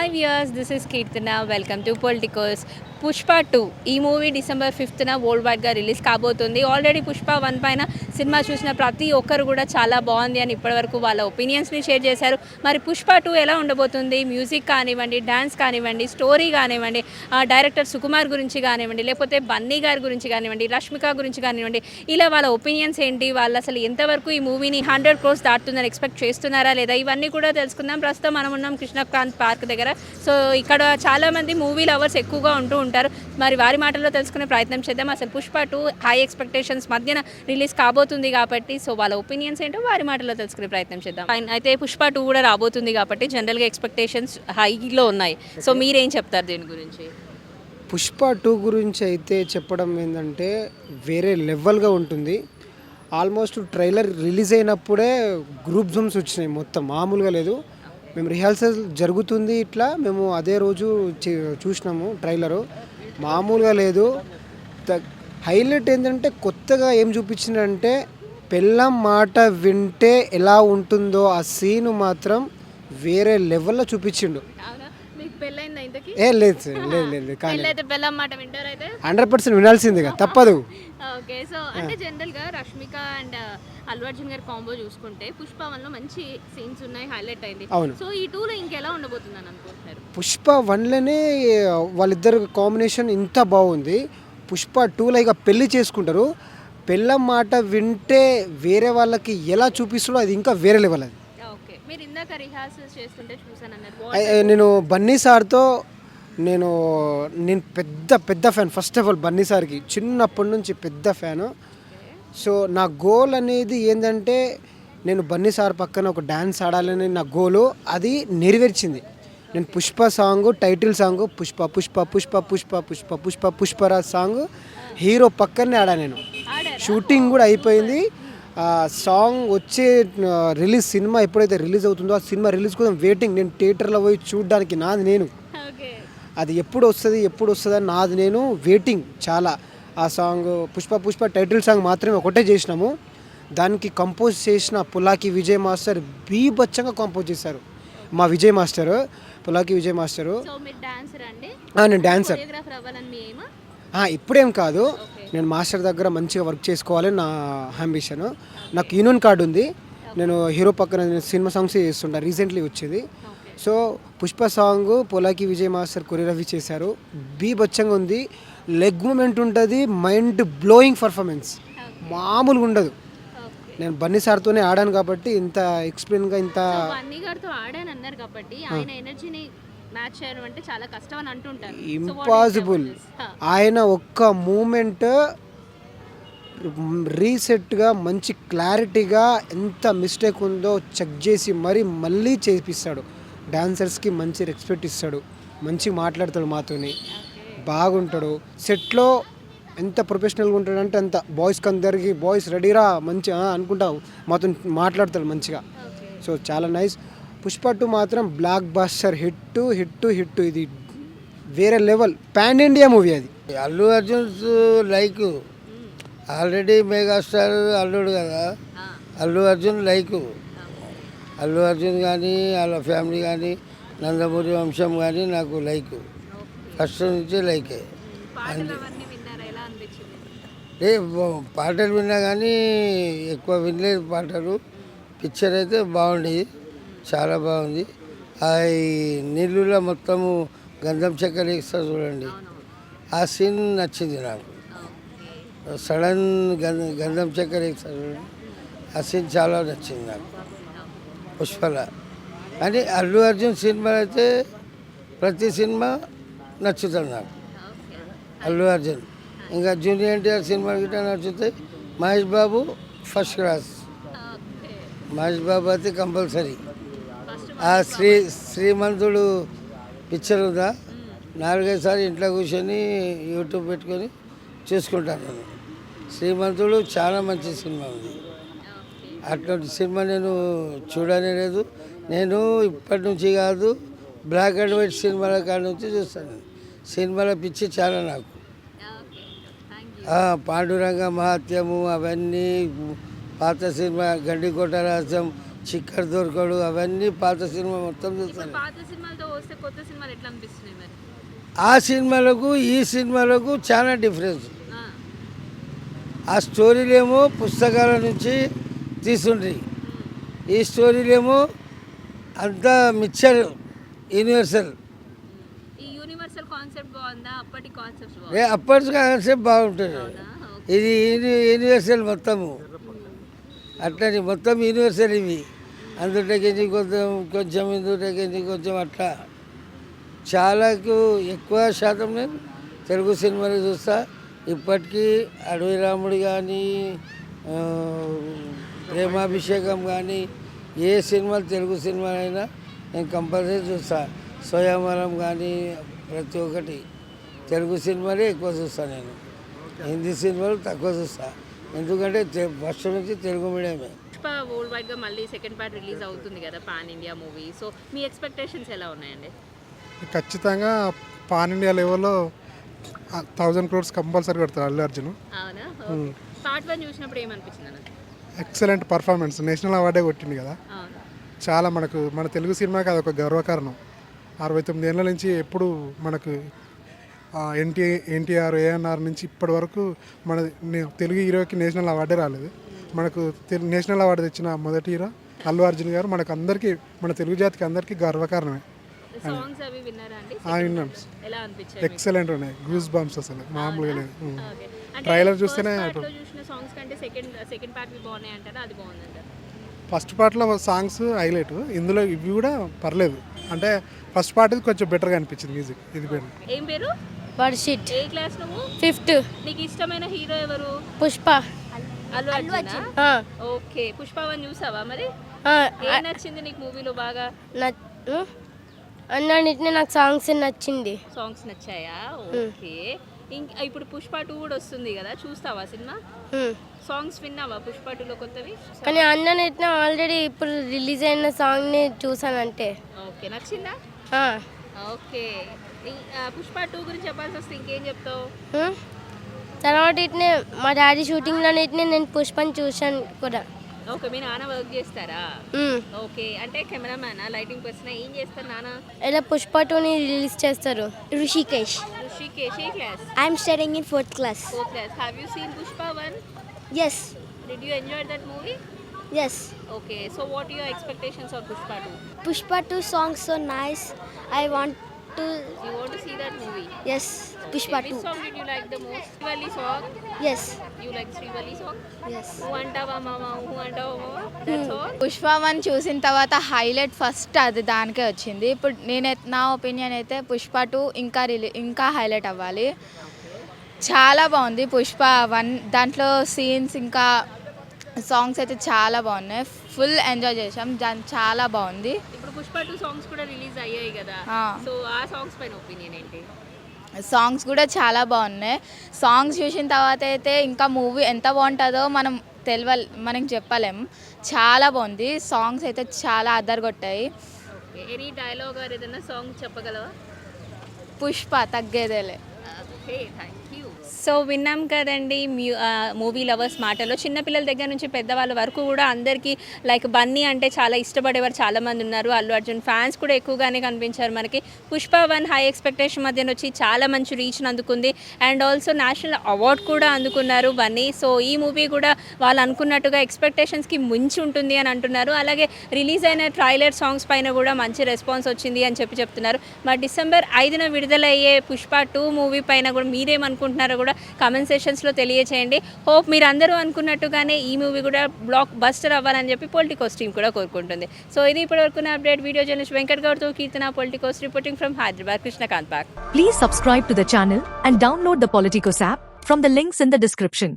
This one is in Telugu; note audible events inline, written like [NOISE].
Hi viewers, this is Kirtana. Welcome to Politicos. Pushpa two. ఈ మూవీ డిసెంబర్ ఫిఫ్త్న వరల్డ్ వైడ్గా రిలీజ్ కాబోతుంది. ఆల్రెడీ పుష్ప వన్ పైన సినిమా చూసిన ప్రతి ఒక్కరు కూడా చాలా బాగుంది అని ఇప్పటివరకు వాళ్ళ ఒపీనియన్స్ని షేర్ చేశారు. మరి పుష్ప టూ ఎలా ఉండబోతుంది? మ్యూజిక్ కానివ్వండి డ్యాన్స్ కానివ్వండి స్టోరీ కానివ్వండి డైరెక్టర్ సుకుమార్ గురించి కానివ్వండి లేకపోతే బన్నీ గారి గురించి కానివ్వండి రష్మిక గురించి కానివ్వండి ఇలా వాళ్ళ ఒపీనియన్స్ ఏంటి? వాళ్ళు అసలు ఎంతవరకు ఈ మూవీని హండ్రెడ్ క్రోర్స్ దాటుతుందని ఎక్స్పెక్ట్ చేస్తున్నారా లేదా? ఇవన్నీ కూడా తెలుసుకుందాం. ప్రస్తుతం మనం ఉన్నాం కృష్ణకాంత్ పార్క్ దగ్గర. సో ఇక్కడ చాలా మంది మూవీ లవర్స్ ఎక్కువగా ఉంటూ ఉంటారు. మరి వారి మాటల్లో తెలుసుకునే ప్రయత్నం చేద్దాం. అసలు పుష్ప టూ హై ఎక్స్పెక్టేషన్స్ మధ్యన రిలీజ్ కాబోతుంది కాబట్టి సో వాళ్ళ ఒపీనియన్స్ ఏంటో వారి మాటల్లో తెలుసుకునే ప్రయత్నం చేద్దాం. అయితే పుష్ప టూ కూడా రాబోతుంది కాబట్టి జనరల్గా ఎక్స్పెక్టేషన్స్ హైలో ఉన్నాయి. సో మీరేం చెప్తారు దీని గురించి? పుష్ప టూ గురించి అయితే చెప్పడం ఏంటంటే వేరే లెవెల్గా ఉంటుంది. ఆల్మోస్ట్ ట్రైలర్ రిలీజ్ అయినప్పుడే గ్రూప్ జూమ్స్ వచ్చినాయి మొత్తం. మామూలుగా లేదు. మేము రిహార్సల్ జరుగుతుంది ఇట్లా. మేము అదే రోజు చే- చూసినాము ట్రైలరు మామూలుగా లేదు. హైలైట్ ఏంటంటే కొత్తగా ఏం చూపించిందంటే పెళ్ళం మాట వింటే ఎలా ఉంటుందో ఆ సీన్ మాత్రం వేరే లెవెల్లో చూపించిండు. పెళ్ళైందా ఇంతకి? ఏ లేదు సార్ లేదు లేదు లేదు కానీ పెళ్ళైతే బెల్లం మాట వింటారైతే హండ్రెడ్ పర్సెంట్ వినాల్సిందిగా [LAUGHS] తప్పదు. ఓకే సో అంటే జనరల్గా రష్మిక అండ్ అల్లు అర్జున్ గారి కాంబో చూసుకుంటే పుష్ప వన్లో మంచి సీన్స్ ఉన్నాయి హైలైట్ అయింది. అవును. సో ఈ టూ లో ఇంకెలా ఉండబోతుందని అనుకుంటున్నారు? పుష్ప వన్లోనే వాళ్ళిద్దరు కాంబినేషన్ ఇంత బాగుంది. పుష్ప టూలో ఇక పెళ్ళి చేసుకుంటారు. పెళ్ళం మాట వింటే వేరే వాళ్ళకి ఎలా చూపిస్తాడో అది ఇంకా వేరే లెవెల్ అది. మీరు ఇందాక రిహార్సల్స్ చేస్తుంటే చూసాను అన్నారు. నేను బన్నీ సార్తో నేను నేను పెద్ద పెద్ద fan first of all Bunny సార్కి చిన్నప్పటి నుంచి పెద్ద ఫ్యాను సో నా గోల్ అనేది ఏంటంటే నేను బన్నీ సార్ పక్కన ఒక డ్యాన్స్ ఆడాలని నా గోలు అది నెరవేర్చింది. నేను Pushpa song title song Pushpa Pushpa Pushpa Pushpa Pushpa Pushpa Pushparaj song hero పక్కనే ఆడా నేను. షూటింగ్ కూడా అయిపోయింది. సాంగ్ వచ్చే రిలీజ్ సినిమా ఎప్పుడైతే రిలీజ్ అవుతుందో ఆ సినిమా రిలీజ్ కోసం వెయిటింగ్ నేను థియేటర్లో పోయి చూడడానికి నాది నేను. అది ఎప్పుడు వస్తుంది ఎప్పుడు వస్తుంది అని నాది నేను వెయిటింగ్ చాలా. ఆ song Pushpa Pushpa title song మాత్రమే ఒకటే చేసినాము. దానికి కంపోజ్ చేసిన పులాకి విజయ్ మాస్టర్ బీభత్సంగా కంపోజ్ చేశారు. మా విజయ్ మాస్టర్ పులాకి విజయ్ మాస్టరు. నేను డాన్సర్ ఇప్పుడేం కాదు. నేను మాస్టర్ దగ్గర మంచిగా వర్క్ చేసుకోవాలి నా అంబిషన్ నాకు యూనియన్ కార్డు ఉంది. నేను హీరో పక్కన నేను సినిమా సాంగ్స్ చేస్తుంటా. రీసెంట్లీ వచ్చేది. So Pushpa song Polaki Vijay master choreography చేశారు. బీభత్సంగా ఉంది. లెగ్ మూమెంట్ ఉంటుంది. మైండ్ బ్లోయింగ్ పర్ఫార్మెన్స్ మామూలుగా ఉండదు. నేను బన్నీ సార్తోనే ఆడాను కాబట్టి ఇంత ఎక్స్ప్లెయిన్గా ఇంత బన్నీ గారితో ఆడాను అన్నారు కాబట్టి ఆయన ఎనర్జీని మ్యాచ్ చేయడం అంటే చాలా కష్టం అని అంటుంటారు. ఇంపాసిబుల్. ఆయన ఒక్క మూమెంట్ రీసెట్గా మంచి క్లారిటీగా ఎంత మిస్టేక్ ఉందో చెక్ చేసి మరీ మళ్ళీ చేపిస్తాడు. డాన్సర్స్కి మంచి రెస్పెక్ట్ ఇస్తాడు. మంచిగా మాట్లాడతాడు మాతోని. బాగుంటాడు. సెట్లో ఎంత ప్రొఫెషనల్గా ఉంటాడంటే అంత బాయ్స్కి అందరికి బాయ్స్ రెడీరా మంచి ఆ, అనుకుంటా మాతో మాట్లాడతాడు మంచిగా. సో చాలా నైస్. పుష్ప టూ మాత్రం blockbuster hit hit hit ఇది వేరే లెవెల్ పాన్ ఇండియా మూవీ అది. Allu Arjun like already megastar అల్లుడు కదా. అల్లు అర్జున్ లైక్ అల్లు అర్జున్ కానీ వాళ్ళ ఫ్యామిలీ కానీ నందమూరి వంశం కానీ నాకు లైక్ ఫస్ట్ నుంచి లైకే ఏ పాటలు విన్నా కానీ ఎక్కువ వినలేదు పాటలు. పిక్చర్ అయితే బాగుంది చాలా బాగుంది. ఆ నీళ్ళలో మొత్తము గంధం చక్కెర ఇస్తారు చూడండి. ఆ సీన్ నచ్చింది నాకు. సడన్ గంధ గంధం చక్కెర ఇస్తారు చూడండి. ఆ సీన్ చాలా నచ్చింది నాకు. పుష్పల. కానీ అల్లు అర్జున్ సినిమా అయితే ప్రతి సినిమా నచ్చుతుంది నాకు. అల్లు అర్జున్. ఇంకా జూనియర్ ఎన్టీఆర్ సినిమా గిట్ట నచ్చుతాయి. Mahesh Babu first class. Mahesh Babu అయితే కంపల్సరీ. ఆ శ్రీ శ్రీమంతుడు పిక్చర్ ఉందా నాలుగైదు ఇంట్లో కూర్చొని యూట్యూబ్ పెట్టుకొని చూసుకుంటాను నేను. శ్రీమంతుడు చాలా మంచి సినిమా ఉంది. అటువంటి సినిమా నేను చూడనే లేదు. నేను ఇప్పటి నుంచి కాదు బ్లాక్ అండ్ వైట్ సినిమాల కాడ నుంచి చూస్తాను. సినిమాల పిచ్చి చాలా నాకు. పాండురంగ మహాత్యము అవన్నీ పాత సినిమా గండికోట రహస్యం చిక్కర్ దొరకడు అవన్నీ పాత సినిమా మొత్తం చూస్తాను పాత సినిమాలతో ఓ వస్తే కొత్త సినిమాలు ఎట్లా అనిపిస్తున్నాయి మరి? ఆ సినిమాలకు ఈ సినిమాలకు చాలా డిఫరెన్స్. ఆ, స్టోరీలేమో పుస్తకాల నుంచి తీసుండ్రి ఈ స్టోరీలేమో అంతా మిక్చర్ యూనివర్సల్. అప్పటి కాన్సెప్ట్ బాగుంటుంది. ఇది యూని- యూనివర్సల్ మొత్తము. అట్లని మొత్తం యూనివర్సల్ ఇవి. అందుటకించి కొంచెం కొంచెం ఇందుటకించి కొంచెం అట్లా. చాలాకు ఎక్కువ శాతం నేను తెలుగు సినిమాలు చూస్తా. ఇప్పటికీ అడవి రాముడు కానీ ప్రేమాభిషేకం కానీ ఏ సినిమాలు తెలుగు సినిమాలైనా నేను కంపల్సరీ చూస్తా. స్వయంవరం కానీ ప్రతి ఒక్కటి. తెలుగు సినిమాలే ఎక్కువ చూస్తాను నేను. హిందీ సినిమాలు తక్కువ చూస్తా. ఎందుకంటే ఫస్ట్ నుంచి తెలుగు మీడియమే. పుష్ప వరల్డ్ వైడ్గా మళ్ళీ సెకండ్ పార్ట్ రిలీజ్ అవుతుంది కదా పాన్ ఇండియా మూవీ. సో మీ ఎక్స్పెక్టేషన్స్ ఎలా ఉన్నాయండి? ఖచ్చితంగా పాన్ ఇండియా లెవెల్లో థౌజండ్ క్రోర్స్ కంపల్సరీ కొడతారు అల్లు అర్జున్. అవునా? పార్ట్ వన్ చూసినప్పుడు ఏమనిపించింది అన్న ఎక్సలెంట్ పర్ఫార్మెన్స్. నేషనల్ అవార్డే కొట్టింది కదా. అవును. చాలా మనకు మన తెలుగు సినిమాకి అదొక గర్వకారణం. అరవై తొమ్మిది ఏళ్ళ నుంచి ఎప్పుడు మనకు ఎన్టీ ఎన్టీఆర్ ఏఎన్ఆర్ నుంచి ఇప్పటి వరకు మన తెలుగు హీరోకి నేషనల్ అవార్డే రాలేదు. మనకు నేషనల్ అవార్డు తెచ్చిన మొదటి హీరో అల్లు అర్జున్ గారు మనకు అందరికీ మన తెలుగు జాతికి అందరికీ గర్వకారణమే. విన్నాం. ఎక్సలెంట్ ఉన్నాయి. గూస్ బంప్స్ అసలు మామూలుగా లేదు. ట్రైలర్ చూస్తేనే ఫస్ట్ పార్ట్లో సాంగ్స్ హైలైట్ ఇందులో ఇవి కూడా పర్లేదు. అంటే ఫస్ట్ పార్ట్ కొంచెం బెటర్గా అనిపించింది మ్యూజిక్ ఇది బెటర్ ఏం పేరు? వర్షిట్ ఏ క్లాస్ నువ్వు? ఫిఫ్త్. నీకు ఇష్టమైన హీరో ఎవరు? పుష్ప. అల్లు అర్జున్? ఆ, ఓకే. పుష్ప వన్ చూసావా మరి? ఆ, ఏం నచ్చింది నీకు మూవీలో బాగా? అన్నిటిని నాకు సాంగ్స్ నచ్చింది. సాంగ్స్ నచ్చాయా? ఓకే. ఇంక ఇప్పుడు పుష్ప టూ కూడా వస్తుంది కదా చూస్తావా సినిమా. సాంగ్స్ విన్నావా పుష్ప టూలో కొత్తవి? కానీ అన్ననిటిని ఆల్రెడీ ఇప్పుడు రిలీజ్ అయిన సాంగ్ని చూసానంటే ఓకే. నచ్చిందా? ఓకే. పుష్ప టూ గురించి చెప్పాల్సి వస్తే ఇంకేం చెప్తావు? తర్వాత ఇట్నే మా డాడీ షూటింగ్లోనిటిని నేను పుష్పని చూశాను కూడా. ఓకే మీ నాన్న వర్క్ చేస్తారా. ఓకే అంటే కెమెరామ్యానా? Lighting person? ఏం చేస్తారు నాన్న? ఇలా పుష్ప టూని రిలీజ్ చేస్తారు. Rishikesh. Rishikesh A class? I'm studying in fourth class. Four class. Have you seen Pushpa one? Yes, did you enjoy that movie yes. Okay so what your expectations of Pushpa two Pushpa 2 song so nice. I want to. You want to see that movie Yes, Pushpa Which 2. song did you like the most? Srivalli song. Yes, You like Srivalli song? yes. Who antava mama? Who antava mama? That's all. Pushpa one చూసిన తర్వాత హైలైట్ ఫస్ట్ అది దానికే వచ్చింది ఇప్పుడు నేను నా ఒపీనియన్ అయితే పుష్ప టూ ఇంకా రిలీ ఇంకా హైలైట్ అవ్వాలి చాలా బాగుంది పుష్ప వన్ దాంట్లో సీన్స్ ఇంకా సాంగ్స్ అయితే చాలా బాగున్నాయి ఫుల్ ఎంజాయ్ చేసాం దాని చాలా బాగుంది ఇప్పుడు పుష్ప టూ సాంగ్స్ కూడా రిలీజ్ అయ్యాయి కదా. సో ఆ సాంగ్స్ పైన ఒపీనియన్ ఏంటి? సాంగ్స్ కూడా చాలా బాగున్నాయి. సాంగ్స్ చూసిన తర్వాత అయితే ఇంకా మూవీ ఎంత బాగుంటుందో మనం తెలియ మనం చెప్పలేం. చాలా బాగుంది. సాంగ్స్ అయితే చాలా అద్దరగొట్టాయి ఓకే. ఎనీ డైలాగ్ ఏదైనా సాంగ్ చెప్పగలవా? పుష్ప తగ్గేదేలే. థ్యాంక్ యూ సో విన్నాం కదండి మ్యూ మూవీ లవర్స్ మాటలో చిన్నపిల్లల దగ్గర నుంచి పెద్దవాళ్ళ వరకు కూడా అందరికీ లైక్ బన్నీ అంటే చాలా ఇష్టపడేవారు చాలామంది ఉన్నారు. అల్లు అర్జున్ ఫ్యాన్స్ కూడా ఎక్కువగానే కనిపించారు మనకి. పుష్ప వన్ హై ఎక్స్పెక్టేషన్ మధ్యన వచ్చి చాలా మంచి రీచ్ని అందుకుంది. అండ్ ఆల్సో నేషనల్ అవార్డ్ కూడా అందుకున్నారు బన్నీ. సో ఈ మూవీ కూడా వాళ్ళు అనుకున్నట్టుగా ఎక్స్పెక్టేషన్స్కి మించి ఉంటుంది అని అంటున్నారు. అలాగే రిలీజ్ అయిన ట్రైలర్ సాంగ్స్ పైన కూడా మంచి రెస్పాన్స్ వచ్చింది అని చెప్పి చెప్తున్నారు. మరి డిసెంబర్ ఐదున విడుదలయ్యే పుష్ప టూ మూవీ పైన కూడా మీరేమనుకుంటున్నారు? కూడా కామెంట్ సెషన్స్లో తెలియచేయండి. హోప్ మీరు అందరూ అనుకున్నట్టుగానే ఈ మూవీ కూడా బ్లాక్ బస్టర్ అవ్వాలని చెప్పి పొలిటికోస్ టీం కూడా కోరుకుంటుంది. సో ఇది ఇప్పటివరకు update video journalist Venkat గౌడ్తో Keerthana Politicos reporting from Hyderabad Krishnakanth Bagh please subscribe to the channel and download the Politicos app from the links in the description